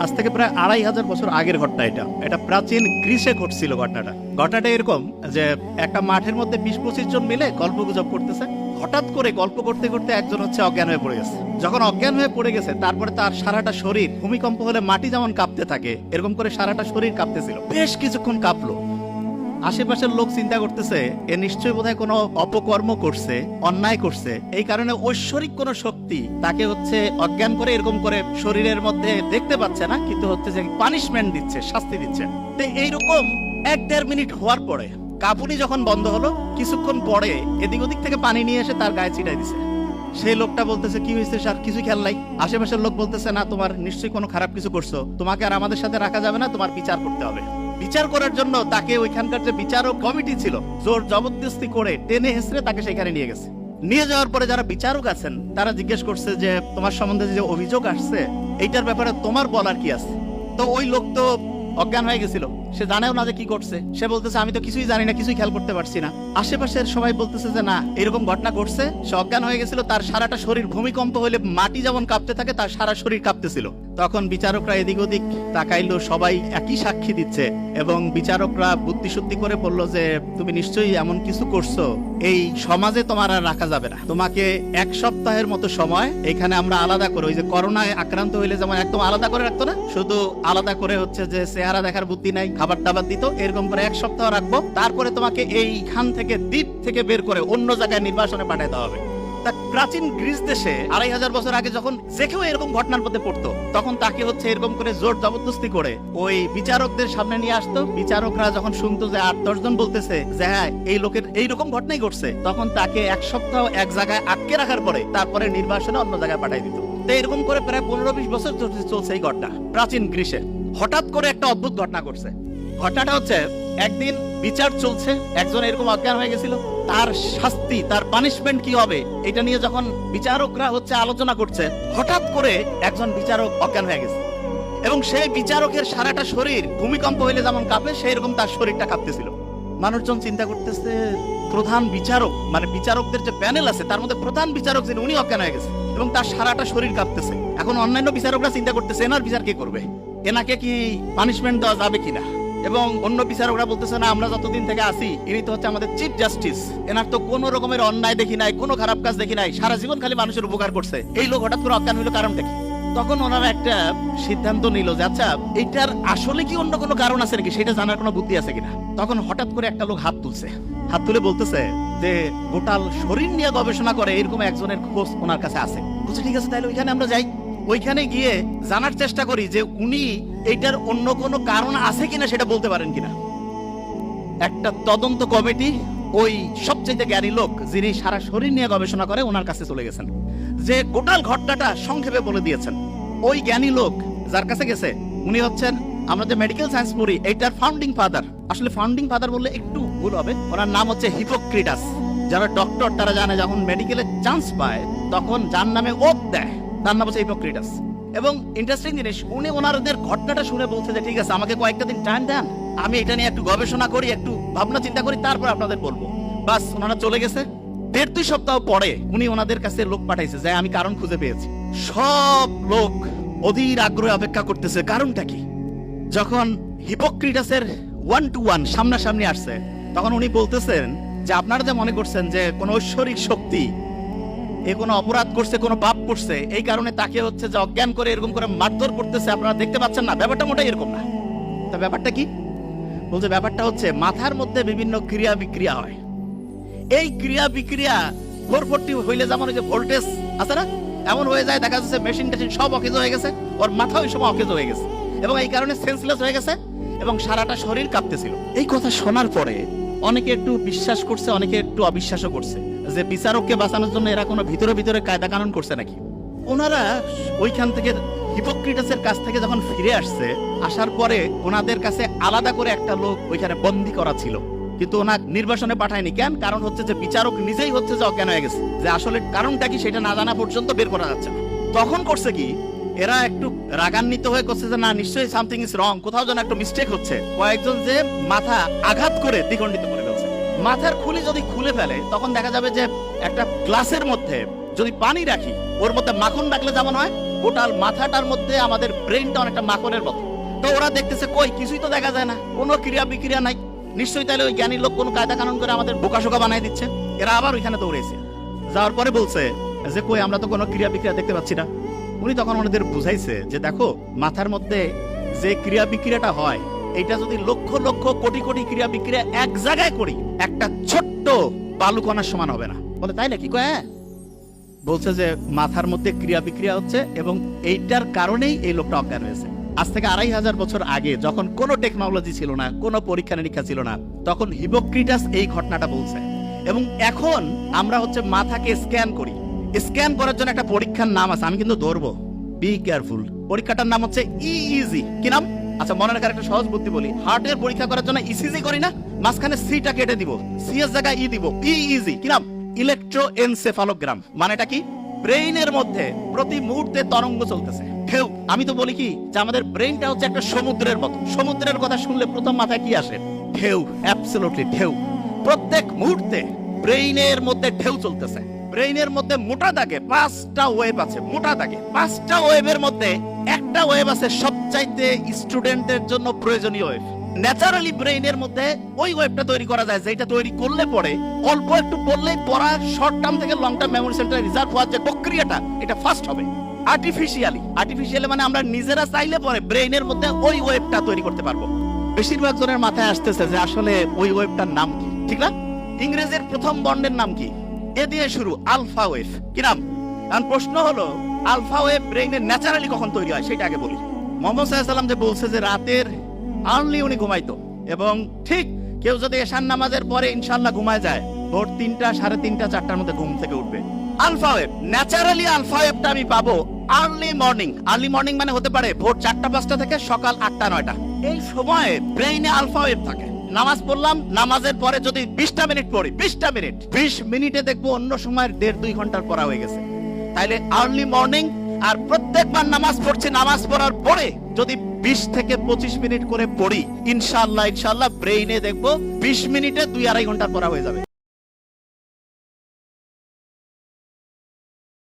আজ থেকে প্রায় আড়াই হাজার বছর আগের ঘটনা এটা। এটা প্রাচীন গ্রীসে ঘটছিল ঘটনাটা। ঘটনাটা এরকম যে একটা মাঠের মধ্যে বিশ পঁচিশ জন মিলে গল্প গুজব করতেছে। হঠাৎ করে গল্প করতে করতে একজন হচ্ছে অজ্ঞান হয়ে পড়ে গেছে। যখন অজ্ঞান হয়ে পড়ে গেছে, তারপরে তার সারাটা শরীর ভূমিকম্প হলে মাটি যেমন কাঁপতে থাকে, এরকম করে সারাটা শরীর কাঁপতেছিল। বেশ কিছুক্ষণ কাঁপলো। আশেপাশের লোক চিন্তা করতেছে, এ নিশ্চয়ই বোধহয় কোনো অপকর্ম করছে, অন্যায় করছে। এই কারণে ঐশ্বরিক কোনো শক্তি তাকে হচ্ছে অজ্ঞান করে এরকম করে শরীরের মধ্যে দেখতে পাচ্ছে না, কিন্তু হচ্ছে যে পানিশমেন্ট দিচ্ছে, শাস্তি দিচ্ছে। তো এইরকম এক দেড় মিনিট হওয়ার পরে কাপুনি যখন বন্ধ হলো, কিছুক্ষণ পরে এদিক ওদিক থেকে পানি নিয়ে এসে তার গায়ে ছিটাই দিছে। সেই লোকটা বলতেছে, কি হয়েছে স্যার? কিছু খেয়াল নাই? আশেপাশের লোক বলতেছে, না, তোমার নিশ্চয়ই কোনো খারাপ কিছু করছ। তোমাকে আর আমাদের সাথে রাখা যাবে না, তোমার বিচার করতে হবে। বিচার করার জন্য তাকে ওইখানকার যে বিচারক কমিটি ছিল, জোর জবরদস্তি করে টেনে হেসড়ে তাকে সেখানে নিয়ে গেছে। নিয়ে যাওয়ার পরে যারা বিচারক আছেন, তারা জিজ্ঞেস করছে যে, তোমার সম্বন্ধে যে অভিযোগ আসছে, এইটার ব্যাপারে তোমার বলার কি আছে? তো ওই লোক তো অজ্ঞান হয়ে গেছিল। সে জানেও না যে কি করছে সে বলতেছে, আমি তো কিছুই জানি না, কিছুই খেয়াল করতে পারছি না। আশেপাশের সবাই বলতেছে যে, না, এরকম ঘটনা ঘটছে। সে অজ্ঞান হয়ে গেছিল, তার সারাটা শরীর ভূমিকম্প হলে মাটি যেমন কাঁপতে থাকে, তার সারা শরীর কাঁপতেছিল। তখন বিচারকরা এদিক ওদিক তাকাইলো, সবাই একই সাক্ষী দিচ্ছে এবং বিচারকরা বুদ্ধি শুদ্ধি করে বলল যে, তুমি নিশ্চয়ই এমন কিছু করছ। এই সমাজে তোমার আর রাখা যাবে না। তোমাকে এক সপ্তাহের মতো সময় এখানে আমরা আলাদা করে ওই যে করোনায় আক্রান্ত হইলে যেমন একদম আলাদা করে রাখতো না, শুধু আলাদা করে হচ্ছে যে, চেহারা দেখার বুদ্ধি নাই খাবার টাবার দিত, এরকম করে এক সপ্তাহ রাখব, তারপরে তোমাকে এইখান থেকে দ্বীপ থেকে বের করে অন্য জায়গায় নির্বাসনে পাঠিয়ে দেওয়া হবে। তা প্রাচীন গ্রিস দেশে আড়াই হাজার বছর আগে যখন যে কেউ এরকম ঘটনার মধ্যে পড়তো, তখন তাকে হচ্ছে এরকম করে জোর জবরদস্তি করে ওই বিচারকদের সামনে নিয়ে আসতো। বিচারকরা যখন শুনতো যে আট, দশ জন বলতেছে যে হ্যাঁ এই লোকের এইরকম ঘটনাই ঘটছে, তখন তাকে এক সপ্তাহ এক জায়গায় আটকে রাখার পরে তারপরে নির্বাসনে অন্য জায়গায় পাঠিয়ে দিত। তো এরকম করে প্রায় পনেরো, বিশ বছর চলছে এই ঘটনা প্রাচীন গ্রিসে। হঠাৎ করে একটা অদ্ভুত ঘটনা ঘটছে। ঘটনাটা হচ্ছে, একদিন বিচার চলছে, একজন এরকম অজ্ঞান হয়ে গেছিল, তার শাস্তি, তার পানিশমেন্ট কি হবে, এটা নিয়ে যখন বিচারকরা হচ্ছে আলোচনা করছে, হঠাৎ করে একজন বিচারক অজ্ঞান হয়ে গেছে। এবং সেই বিচারকের সারাটা শরীর ভূমিকম্প হইলে যেমন কাঁপে সেই রকম তার শরীরটা কাঁপতেছিল। মানুষজন চিন্তা করতেছে, প্রধান বিচারক মানে বিচারকদের যে প্যানেল আছে, তার মধ্যে প্রধান বিচারক যিনি, উনি অজ্ঞান হয়ে গেছে। এবং তার সারাটা শরীর কাঁপতেছে। এখন অন্যান্য বিচারকরা চিন্তা করতেছে, এনার বিচার কে করবে? এনাকে কি পানিশমেন্ট দেওয়া যাবে কিনা? এবং অন্য বিচারকরা বলতেছে, না, আমরা যতদিন থেকে আসি ইনি তো হচ্ছে আমাদের চিফ জাস্টিস এনার তো কোনো রকমের অন্যায় দেখি নাই, কোনো খারাপ কাজ দেখি নাই। সারা জীবন খালি মানুষের উপকার করছে। এই লোক হঠাৎ করে অজ্ঞান হইল কারণটা কি? তখন ওনারা একটা সিদ্ধান্ত নিল যে আচ্ছা এইটার আসলে কি অন্য কোনো কারণ আছে নাকি? সেটা জানার কোনো বুদ্ধি আছে কিনা? তখন হঠাৎ করে একটা লোক হাত তুলছে। হাত তুলে বলতেছে যে, গোটাল শরীর নিয়ে গবেষণা করে, এরকম একজনের খোঁজ ওনার কাছে আছে। বলছে, ঠিক আছে, তাহলে ওইখানে আমরা যাই। ওইখানে গিয়ে জানার চেষ্টা করি যে উনি এইটার অন্য কোনো কারণ আছে কিনা সেটা বলতে পারেন কিনা। একটা তদন্ত কমিটি ওই সবচেয়ে জ্ঞানী লোক যিনি সারা শরীর নিয়ে গবেষণা করে ওনার কাছে চলে গেছেন। যে গোটাল ঘটনাটা সংক্ষেপে বলে দিয়েছেন। ওই জ্ঞানী লোক যার কাছে গেছে, উনি হচ্ছেন আমরা যে মেডিকেল সায়েন্স পড়ি, এইটার ফাউন্ডিং ফাদার আসলে ফাউন্ডিং ফাদার বললে একটু ভুল হবে। ওনার নাম হচ্ছে হিপোক্রিটাস যারা ডক্টর তারা জানে যখন মেডিকেলে চান্স পায়, তখন যার নামে ওপ দেয়। তার নাম হচ্ছে হিপোক্রিটাস এবং ইন্টারেস্টিং জিনিস, উনি ওনাদের ঘটনাটা শুনে বলছে যে, ঠিক আছে, আমাকে কয়েকটা দিন টাইম দেন, আমি এটা নিয়ে একটু গবেষণা করি, একটু ভাবনা চিন্তা করি, তারপর আপনাদের বলব। বাস, ওনারা চলে গেছে। দেড় দুই সপ্তাহ পরে উনি ওনাদের কাছে লোক পাঠাইছে যে, আমি কারণ খুঁজে পেয়েছি। সব লোক অধীর আগ্রহে অপেক্ষা করতেছে, কারণটা কি? যখন হিপোক্রিটাসের ওয়ান টু ওয়ান সামনাসামনি আসছে, তখন উনি বলতেছেন যে, আপনারা যে মনে করছেন যে, কোন ঐশ্বরিক শক্তি এ কোনো অপরাধ করছে, কোনো পাপ করছে, এই কারণে তাকে হচ্ছে যে অজ্ঞান করে এরকম করে মারধর করতেছে, আপনারা দেখতে পাচ্ছেন না, ব্যাপারটা মোটাই এরকম না। তা ব্যাপারটা কি? বলছে ব্যাপারটা হচ্ছে মাথার মধ্যে বিভিন্ন ক্রিয়া বিক্রিয়া হয়। এই ক্রিয়া বিক্রিয়া ফোর হইলে যেমন ওই যে ভোল্টেজ আছে না, এমন হয়ে যায়, দেখা যাচ্ছে মেশিন টেশিন সব অকেজ হয়ে গেছে, ওর মাথা ওই সময় অকেজ হয়ে গেছে এবং এই কারণে সেন্সলেস হয়ে গেছে এবং সারাটা শরীর কাঁপতেছিল। এই কথা শোনার পরে অনেকে একটু বিশ্বাস করছে, অনেকে একটু অবিশ্বাসও করছে। যে বিচারককে বাঁচানোর জন্য এরা কোনো ভিতরে ভিতরে কায়দা কানুন করছে নাকি? ওনারা ওইখান থেকে হিপোক্রিটাসের কাছ থেকে যখন ফিরে আসছে, আসার পরে ওনাদের কাছে আলাদা করে একটা লোক ওইখানে বন্দি করা ছিল। কিন্তু ওনার নির্বাসনে পাঠায়নি। কেন? কারণ হচ্ছে যে বিচারক নিজেই হচ্ছে যে অজ্ঞান হয়ে গেছে। যে আসলে কারণটা কি সেটা না জানা পর্যন্ত বের করা যাচ্ছে না। তখন করছে কি? এরা একটু রাগান্বিত হয়ে করছে যে, না, নিশ্চয়ই সামথিং ইজ রং কোথাও যেন একটু মিস্টেক হচ্ছে। কয়েকজন যে মাথা আঘাত করে দ্বিখণ্ডিত মাথার খুলি যদি খুলে ফেলে, তখন দেখা যাবে যে একটা গ্লাসের মধ্যে যদি পানি রাখি, ওর মধ্যে মাখন রাখলে যেমন হয়, গোটাল মাথাটার মধ্যে আমাদের ব্রেনটা অনেকটা মাখনের মতো। তো ওরা দেখতেছে, কই, কিছুই তো দেখা যায় না, কোনো ক্রিয়া বিক্রিয়া নাই। নিশ্চয়ই তাহলে ওই জ্ঞানী লোক কোনো কায়দা কানুন করে আমাদের বোকা বোকাশোকা বানাই দিচ্ছে। এরা আবার ওইখানে দৌড়েছে। যাওয়ার পরে বলছে যে, কই, আমরা তো কোনো ক্রিয়া বিক্রিয়া দেখতে পাচ্ছি না। উনি তখন ওনাদের বুঝাইছে যে, দেখো, মাথার মধ্যে যে ক্রিয়া বিক্রিয়াটা হয় এটা যদি লক্ষ লক্ষ কোটি কোটি ক্রিয়া বিক্রিয়া এক জায়গায় করি, একটা ছোট্ট বালুকণার সমান হবে না। বলে, তাই নাকি? কয় হ্যাঁ। বলছে যে, মাথার মধ্যে ক্রিয়া বিক্রিয়া হচ্ছে এবং এইটার কারণেই এই লোকটা অজ্ঞান হয়েছে। আজ থেকে আড়াই হাজার বছর আগে যখন কোনো টেকনোলজি ছিল না, কোনো পরীক্ষা নিরীক্ষা ছিল না, তখন হিপোক্রিটাস এই ঘটনাটা বলছে। এবং এখন আমরা হচ্ছে মাথাকে স্ক্যান করি। স্ক্যান করার জন্য একটা পরীক্ষার নাম আছে, আমি কিন্তু ধরবো। বি কেয়ারফুল পরীক্ষাটার নাম হচ্ছে ইইজি কি নাম? আচ্ছা মনে রাখার একটা সহজ বুদ্ধি বলি। হার্টের পরীক্ষা করার জন্য ইসিজি করি না, মাঝখানে সিটা কেটে দিব। সি এর জায়গায় ই দিব। ইইজি কি নাম? ইলেকট্রোএনসেফালোগ্রাম মানেটা কি? ব্রেইনের মধ্যে প্রতি মুহূর্তে তরঙ্গ চলতেছে। ঢেউ, আমি তো বলি কি যে আমাদের ব্রেইনটা হচ্ছে একটা সমুদ্রের মতো। সমুদ্রের কথা শুনলে প্রথম মাথায় কি আসে? ঢেউ অ্যাবসলিউটলি ঢেউ। প্রত্যেক মুহূর্তে ব্রেইনের মধ্যে ঢেউ চলতেছে। ব্রেইনের মধ্যে মোটা দাগে পাঁচটা ওয়েভ আছে, মোটা দাগে। পাঁচটা ওয়েভের মধ্যে একটা ওয়েভ আছে সবচাইতে স্টুডেন্টের জন্য প্রয়োজনীয় ওয়েভ ন্যাচারালি ব্রেইনের মধ্যে ওই ওয়েবটা তৈরি করা যায় যেটা তৈরি করলে পরে অল্প একটু পড়লেই পড়া শর্ট টার্ম থেকে long term memory centre reserve হওয়ার যে প্রক্রিয়াটা, এটা ফাস্ট হবে। আর্টিফিশিয়ালি আর্টিফিশিয়ালি মানে আমরা নিজেরা চাইলে পরে ব্রেইনের মধ্যে ওই ওয়েবটা তৈরি করতে পারব। বেশিরভাগ জনের মাথায় আসতেছে যে আসলে ওই ওয়েবটার নাম কি, ঠিক না? ইংরেজির প্রথম বন্ডের নাম কি? এ দিয়ে শুরু আলফা ওয়েভ কি নাম? কারণ প্রশ্ন হলো আলফা ওয়েভ ব্রেইনের ন্যাচারালি কখন তৈরি হয়, সেটা আগে বলি। মোহাম্মদ সাল্লাম যে বলছে যে রাতের আর্লি উনি ঘুমাইতো, এবং ঠিক কেউ যদি এশান নামাজের পরে ইনশাল্লাহ ঘুমায় যায়, ভোর তিনটা, সাড়ে তিনটা, চারটার মধ্যে ঘুম থেকে উঠবে। আলফা ওয়েভ ন্যাচারালি আলফা ওয়েভটা আমি পাবো আর্লি মর্নিং আর্লি মর্নিং মানে হতে পারে ভোর চারটা, পাঁচটা থেকে সকাল আটটা, নয়টা। এই সময়ে ব্রেইনে আলফা ওয়েভ থাকে। নামাজ পড়লাম, নামাজের পরে যদি বিশটা মিনিট পড়ি, বিশটা মিনিট, বিশ মিনিটে দেখব অন্য সময়ের দেড়, দুই ঘণ্টার পড়া হয়ে গেছে। তাইলে আর্লি মর্নিং আর প্রত্যেকবার নামাজ পড়ছি, নামাজ পড়ার পরে যদি বিশ থেকে পঁচিশ মিনিট করে পড়ি ইনশাল্লাহ ইনশাল্লাহ ব্রেইনে দেখব বিশ মিনিটে দুই আড়াই ঘণ্টা পড়া হয়ে যাবে।